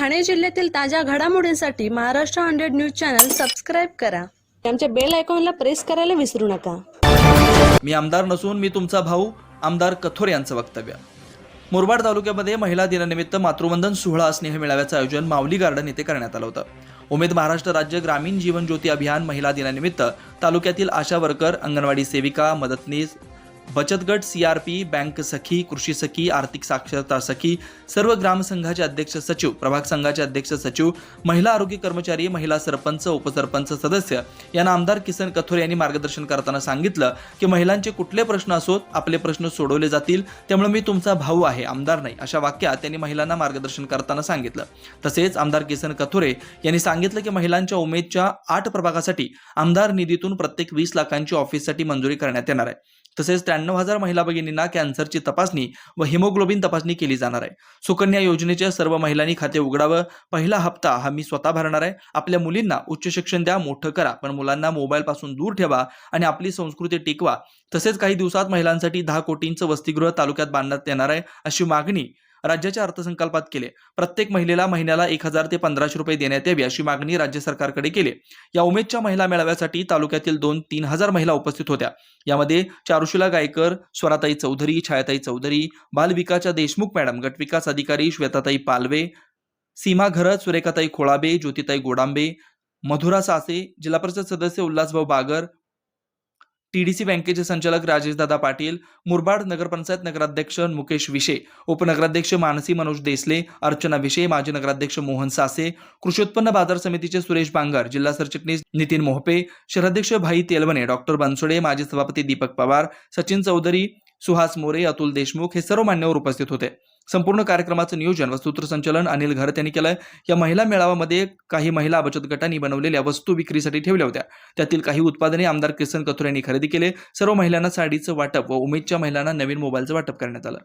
ठाणे जिल्ह्यातील ताज्या घडामोडींसाठी Maharashtra hundred news channel subscribe करा. आमच्या बेल आयकॉनला प्रेस करायला विसरू नका. मी आमदार नसून मी तुमचा भाऊ आमदार कथोर यांचं वक्तव्य. मुरबाड तालुक्यामध्ये महिला दिनानिमित्त मातृवंदन सोहळा स्नेह मेळाव्याचं आयोजन माऊली गार्डन येथे करण्यात आलं होतं. उमेद महाराष्ट्र राज्य ग्रामीण जीवन ज्योती अभियान महिला दिनानिमित्त तालुक्यातील आशा वर्कर अंगणवाडी सेविका मदतनीस बचत गट सीआरपी बँक सखी कृषी सखी आर्थिक साक्षरता सखी सर्व ग्रामसंघाचे अध्यक्ष सचिव प्रभाग संघाचे अध्यक्ष सचिव महिला आरोग्य कर्मचारी महिला सरपंच उपसरपंच सदस्य. यांना आमदार किसन कथोर यांनी मार्गदर्शन करताना सांगितलं की महिलांचे कुठले प्रश्न असोत आपले प्रश्न सोडवले जातील त्यामुळे मी तुमचा भाऊ आहे आमदार नाही अशा वाक्यात त्यांनी महिलांना मार्गदर्शन करताना सांगितलं. तसेच आमदार किसन कथोरे यांनी सांगितलं की महिलांच्या उमेदच्या आठ प्रभागासाठी आमदार निधीतून प्रत्येक वीस लाखांची ऑफिससाठी मंजुरी करण्यात येणार आहे. तसेच त्र्याण्णव हजार महिला भगिनींना कॅन्सरची तपासणी व हिमोग्लोबिन तपासणी केली जाणार आहे. सुकन्या योजनेच्या सर्व महिलांनी खाते उघडावं. पहिला हप्ता हा मी स्वतः भरणार आहे. आपल्या मुलींना उच्च शिक्षण द्या मोठं करा पण मुलांना मोबाईल पासून दूर ठेवा आणि आपली संस्कृती टिकवा. तसेच काही दिवसात महिलांसाठी दहा कोटींचं वसतिगृह तालुक्यात बांधण्यात येणार आहे अशी मागणी राज्याच्या अर्थसंकल्पात केले. प्रत्येक महिलेला महिन्याला एक हजार ते पंधराशे रुपये देण्यात यावी अशी मागणी राज्य सरकारकडे केली. या उमेदच्या महिला मेळाव्यासाठी तालुक्यातील दोन तीन हजार महिला उपस्थित होत्या. यामध्ये चारुशिला गायकर स्वराताई चौधरी छायाताई चौधरी बालविकाच्या देशमुख मॅडम गटविकास अधिकारी श्वेताताई पालवे सीमा घरत सुरेखाताई खोळाबे ज्योतिताई गोडांबे मधुरा सासे जिल्हा परिषद सदस्य उल्हासभाऊ बागर टीडीसी बँकेचे संचालक राजेशदादा पाटील मुरबाड नगरपंचायत नगराध्यक्ष मुकेश विशे उपनगराध्यक्ष मानसी मनोज देसले अर्चना विशे माजी नगराध्यक्ष मोहन सासे कृषी उत्पन्न बाजार समितीचे सुरेश बांगर जिल्हा सरचिटणीस नितीन मोहपे शहराध्यक्ष भाई तेलवणे डॉक्टर बनसोडे माजी सभापती दीपक पवार सचिन चौधरी सुहास मोरे अतुल देशमुख हे सर्व मान्यवर उपस्थित होते. संपूर्ण कार्यक्रमाचं नियोजन व सूत्रसंचलन अनिल घरत यांनी केलं या महिला मेळाव्यामध्ये काही महिला बचत गटांनी बनवलेल्या वस्तू विक्रीसाठी ठेवल्या होत्या. त्यातील काही उत्पादने आमदार किसन कथोर यांनी खरेदी केले. सर्व महिलांना साडीचं वाटप व उमेदच्या महिलांना नवीन मोबाईलचं वाटप करण्यात आलं.